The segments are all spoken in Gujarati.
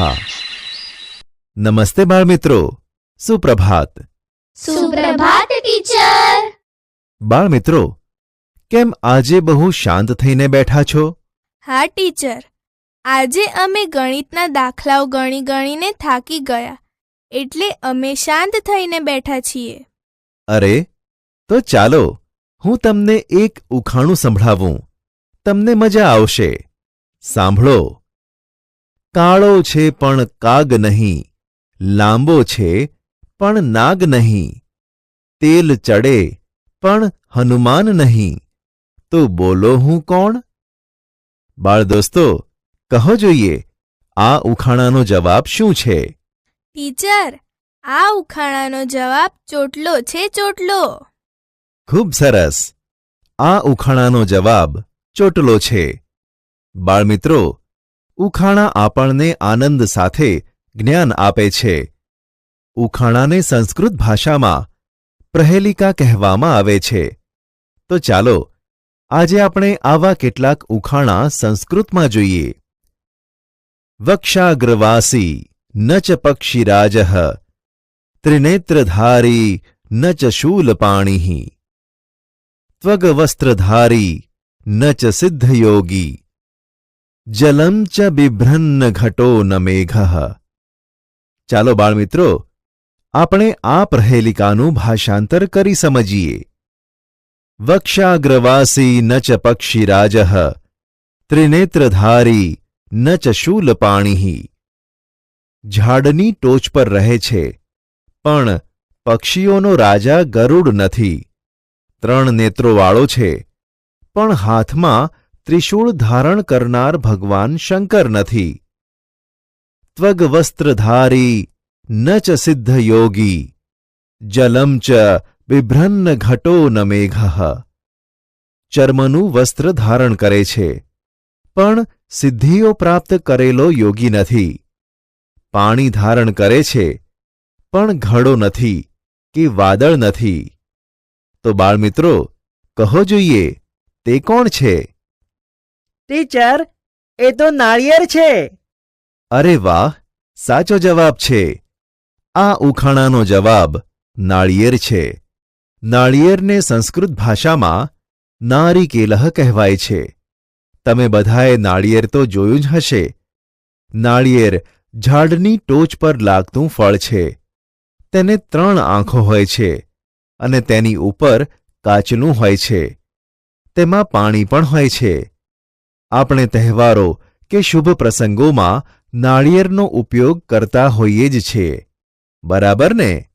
સ્વાહા નમસ્તે બાળમિત્રો સુપ્રભાત સુપ્રભાત ટીચર બાળમિત્રો કેમ આજે બહુ શાંત થઈને બેઠા છો હા ટીચર આજે અમે ગણિતના દાખલાઓ ગણી ગણીને થાકી ગયા એટલે અમે શાંત થઈને બેઠા છીએ અરે તો ચાલો હું તમને એક ઉખાણું સંભળાવું તમને મજા આવશે સાંભળો કાળો છે પણ કાગ નહીં લાંબો છે પણ નાગ નહીં તેલ ચડે પણ હનુમાન નહીં તો બોલો હું કોણ? બાળ દોસ્તો કહો જોઈએ આ ઉખાણાનો જવાબ શું છે? ટીચર આ ઉખાણાનો જવાબ ચોટલો છે ચોટલો. ખૂબ સરસ. આ ઉખાણાનો જવાબ ચોટલો છે. બાળમિત્રો ઉખાણા આપણને આનંદ સાથે જ્ઞાન આપે છે. ઉખાણાને સંસ્કૃત ભાષામાં પ્રહેલિકા કહેવામાં આવે છે. તો ચાલો, આજે આપણે આવા કેટલાક ઉખાણા સંસ્કૃતમાં જોઈએ. વક્ષાગ્રવાસી ન ચ પક્ષીરાજ, ત્રિનેત્રધારી ન ચ શૂલપાણિ ત્વગવસ્ત્રધારી ન ચ સિદ્ધયોગી જલમ ચ બિભ્રન્ન ઘટો ન મેઘ। ચાલો બાળમિત્રો, આપણે આ પ્રહેલિકાનું ભાષાંતર કરી સમજીએ। વક્ષાગ્રવાસી ન ચ પક્ષીરાજ, ત્રિનેત્રધારી ન ચ શૂલપાણી ઝાડની ટોચ પર રહે છે, પણ પક્ષીઓનો રાજા ગરુડ નથી। ત્રણ નેત્રોવાળો છે, પણ હાથમાં ત્રિશૂળ ધારણ કરનાર ભગવાન શંકર નથી. ત્વગવસ્ત્રધારી, ન ચ સિદ્ધ યોગી જલમ ચ બિભ્રન્ન ઘટો ન મેઘ. ચર્મનું વસ્ત્ર ધારણ કરે છે, પણ સિદ્ધિઓ પ્રાપ્ત કરેલો યોગી નથી. પાણી ધારણ કરે છે, પણ ઘડો નથી કે વાદળ નથી. તો બાળમિત્રો, કહો જોઈએ, તે કોણ છે? ટીચર એ તો નાળિયેર છે. અરે વાહ, સાચો જવાબ છે. આ ઉખાણાનો જવાબ નાળિયેર છે. નાળિયેરને સંસ્કૃત ભાષામાં નારિકેલહ કહેવાય છે. તમે બધાએ નાળિયેર તો જોયું જ હશે. નાળિયેર ઝાડની ટોચ પર લાગતું ફળ છે. તેને ત્રણ આંખો હોય છે અને તેની ઉપર કાચનું હોય છે. તેમાં પાણી પણ હોય છે. આપણે તહેવારો કે શુભ પ્રસંગોમાં નાળિયેરનો ઉપયોગ કરતા હોઈએ જ છીએ બરાબર ને?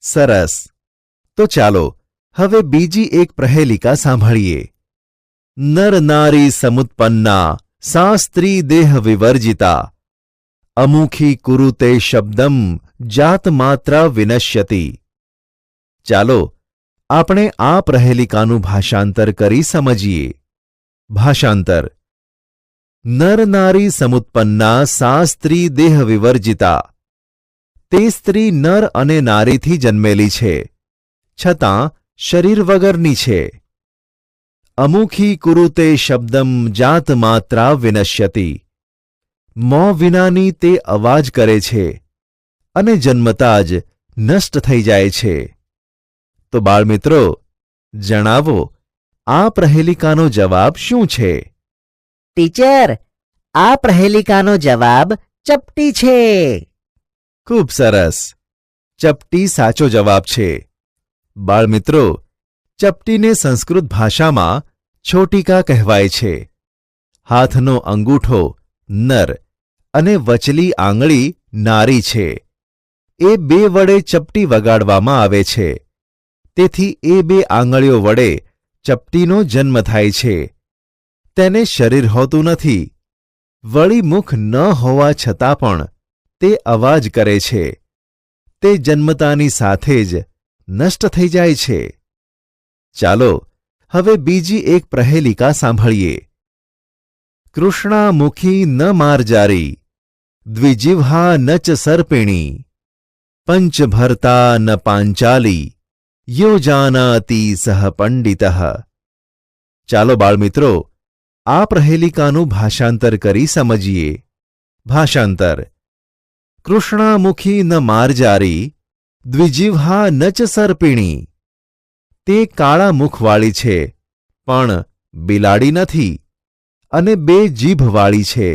સરસ. તો ચાલો હવે બીજી એક પ્રહેલિકા સાંભળીએ. નર નારી સમુત્પન્ના સા સ્ત્રી દેહ વિવર્જિતા. અમુખી કુરુતે શબ્દમ જાત વિનશ્યતી વિનશ્યતિ. ચાલો આપણે આ પ્રહેલિકાનું ભાષાંતર કરી સમજીએ. ભાષાંતર નર નારી સમુત્પન્ના સા સ્ત્રી દેહ વિવર્જિતા તે સ્ત્રી નર અને નારીથી જન્મેલી છે છતાં શરીર વગરની છે અમુખી કુરુતે શબ્દમ જાત માત્રા વિનશ્યતી મોં વિનાની તે અવાજ કરે છે અને જન્મતા જ નષ્ટ થઈ જાય છે તો બાળમિત્રો જણાવો આ પ્રહેલિકાનો જવાબ શું છે? ટીચર આ પ્રહેલિકાનો જવાબ ચપટી છે. ખૂબ સરસ. ચપટી સાચો જવાબ છે. બાળમિત્રો ચપટીને સંસ્કૃત ભાષામાં છોટિકા કહેવાય છે. હાથનો અંગૂઠો નર અને વચલી આંગળી નારી છે. એ બે વડે ચપટી વગાડવામાં આવે છે. તેથી એ બે આંગળીઓ વડે ચપટીનો જન્મ થાય છે. તેને શરીર હોતું નથી. વળી મુખ ન હોવા છતાં પણ તે અવાજ કરે છે. તે જન્મતાની સાથે જ નષ્ટ થઈ જાય છે. ચાલો, હવે બીજી એક પ્રહેલિકા સાંભળીએ. કૃષ્ણામુખી ન માર્જારી દ્વિજિહ્વા ન ચ સર્પિણી, પંચભર્તા ન પાંચાલી યો જાનાતી સહ પંડિત ચાલો બાળમિત્રો આ પ્રહેલિકાનું ભાષાંતર કરી સમજીએ ભાષાંતર કૃષ્ણામુખી ન મારજારી દ્વિજીવહા ન ચ સર્પિણી તે કાળા મુખવાળી છે પણ બિલાડી નથી અને બે જીભવાળી છે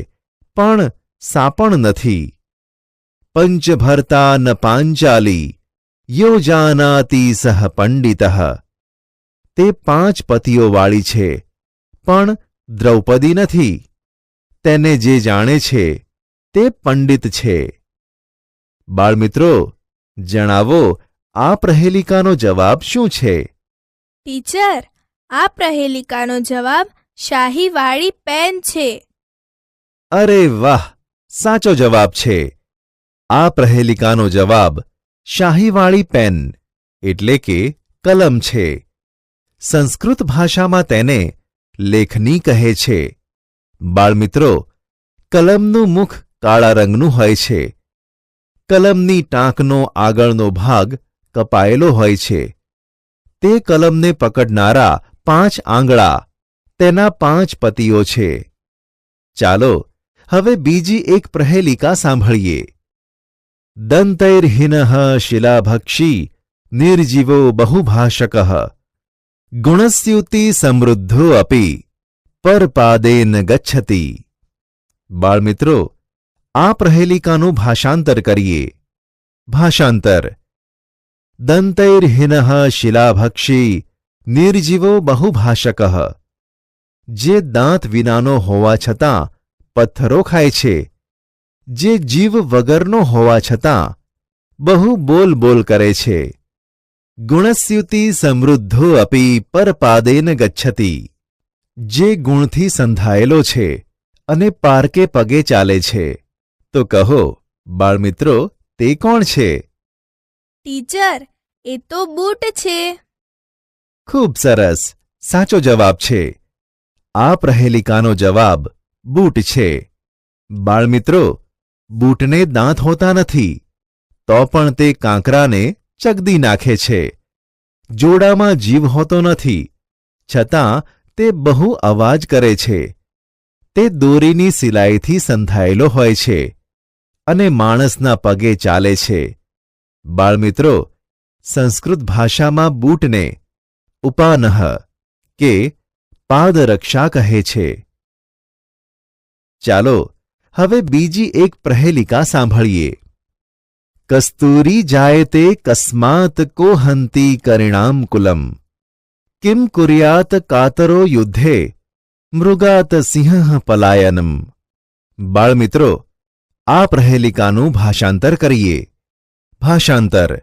પણ સાપણ નથી પંચભરતા ન પાંચાલી યો જાનાતી સહ પંડિત। તે પાંચ પતિઓવાળી છે પણ દ્રૌપદી નથી। તેને જે જાણે છે તે પંડિત છે। બાળમિત્રો જણાવો આ પ્રહેલિકાનો જવાબ શું છે? ટીચર આ પ્રહેલિકાનો જવાબ શાહીવાળી પેન છે। અરે વાહ સાચો જવાબ છે। આ પ્રહેલિકાનો જવાબ શાહીવાળી પેન, એટલે કે કલમ છે. સંસ્કૃત ભાષામાં તેને લેખની કહે છે. બાળમિત્રો, કલમનું મુખ કાળા રંગનું હોય છે. કલમની ટાંકનો આગળનો ભાગ કપાયેલો હોય છે. તે કલમને પકડનારા પાંચ આંગળા, તેના પાંચ પતિઓ છે. ચાલો, હવે બીજી એક પ્રહેલિકા સાંભળીએ. દંતૈર્હિન શિલાભક્ષી નિર્જીવો બહુભાષક ગુણસ્યુતિ સમૃદ્ધો અપી પરપાદેન ગચ્છતિ બાળમિત્રો આ પ્રહેલિકાનું ભાષાંતર કરીએ ભાષાંતર દંતૈર્હિન શિલાભક્ષી નિર્જીવો બહુભાષક જે દાંત વિનાનો હોવા છતાં પથ્થરો ખાય છે જે જીવ વગરનો હોવા છતાં બહુ બોલ બોલ કરે છે. ગુણસ્યુતિ સમૃદ્ધો અપી પરપાદેન ગચ્છતિ. જે ગુણથી સંધાયેલો છે અને પારકે પગે ચાલે છે. તો કહો બાળમિત્રો તે કોણ છે? ટીચર એ તો બૂટ છે. ખૂબ સરસ સાચો જવાબ છે. આ પ્રહેલિકાનો જવાબ બૂટ છે. બાળમિત્રો બૂટને દાંત હોતા નથી, તો પણ તે કાંકરાને ચગદી નાખે છે. જોડામાં જીવ હોતો નથી, છતાં તે બહુ અવાજ કરે છે. તે દોરીની સિલાઈથી સંધાયેલો હોય છે અને માણસના પગે ચાલે છે. બાળમિત્રો, સંસ્કૃત ભાષામાં બૂટને ઉપાનહ કે પાદરક્ષા કહે છે. ચાલો હવે બીજી એક પ્રહેલિકા સાંભળીએ. કસ્તુરી જાયતે કસ્માત કો હંતી કરિણામ કુલમ. કિમ કુર્યાત કાતરો યુદ્ધે, મૃગાત સિંહ પલાયનમ. બાળમિત્રો, આ પ્રહેલિકાનું ભાષાંતર કરીએ. ભાષાંતર.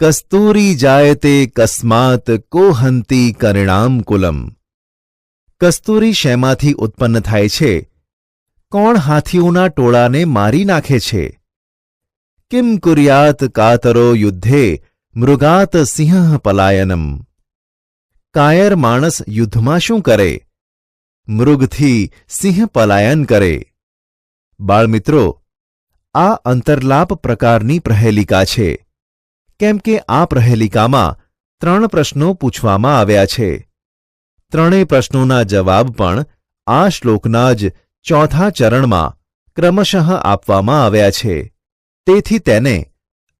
કસ્તુરી જાયતે કસ્માત કો હંતી કરિણામ કુલમ. કસ્તુરી શેમાંથી ઉત્પન્ન થાય છે? કોણ હાથીઓના ટોળાને મારી નાખે છે? કિમ કુર્યાત કાતરો યુદ્ધે મૃગાત સિંહ પલાયનમ. કાયર માણસ યુદ્ધમાં શું કરે? મૃગથી સિંહ પલાયન કરે. બાળમિત્રો, આ અંતર્લાપ પ્રકારની પ્રહેલિકા છે. કેમ કે આ પ્રહેલિકામાં ત્રણ પ્રશ્નો પૂછવામાં આવ્યા છે. ત્રણેય પ્રશ્નોના જવાબ પણ આ શ્લોકના જ ચોથા ચરણમાં ક્રમશઃ આપવામાં આવ્યા છે. તેથી તેને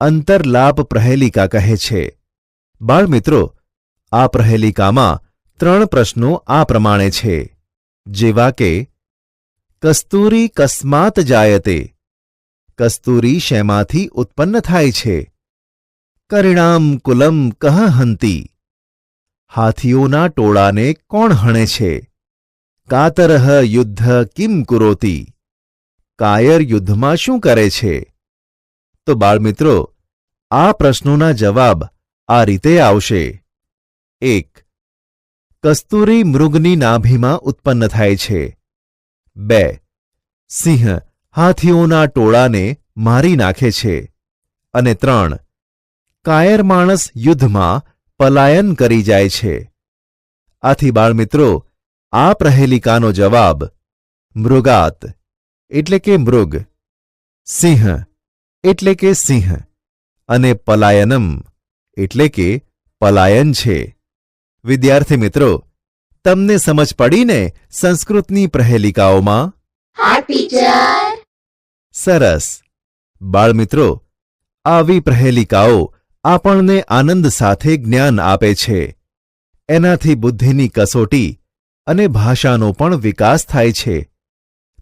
અંતરલાપ પ્રહેલિકા કહે છે. બાળમિત્રો, આ પ્રહેલિકામાં ત્રણ પ્રશ્નો આ પ્રમાણે છે. જેવા કે, કસ્તુરી કસ્માત જાયતે. કસ્તુરી શેમાંથી ઉત્પન્ન થાય છે? કરિણામ કુલમ કહ હંતી? હાથીઓના ટોળાને કોણ હણે છે? કાતરહ યુદ્ધ કિમ કુરોતી? કાયર યુદ્ધમાં શું કરે છે? તો બાળમિત્રો, આ પ્રશ્નોના જવાબ આ રીતે આવશે. એક, કસ્તુરી મૃગની નાભીમાં ઉત્પન્ન થાય છે. બે, સિંહ હાથીઓના ટોળાને મારી નાખે છે. અને ત્રણ, કાયર માણસ યુદ્ધમાં પલાયન કરી જાય છે. આથી બાળમિત્રો આ પ્રહેલિકાનો જવાબ મૃગાત એટલે કે મૃગ સિંહ એટલે કે સિંહ અને પલાયનમ એટલે કે પલાયન છે. વિદ્યાર્થી મિત્રો તમને સમજ પડીને સંસ્કૃતની પ્રહેલિકાઓમાં? સરસ. બાળમિત્રો આવી પ્રહેલિકાઓ આપણને આનંદ સાથે જ્ઞાન આપે છે. એનાથી બુદ્ધિની કસોટી અને ભાષાનો પણ વિકાસ થાય છે.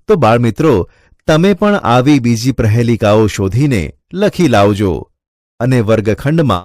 તો બાળમિત્રો, તમે પણ આવી બીજી પ્રહેલિકાઓ શોધીને લખી લાવજો અને વર્ગખંડમાં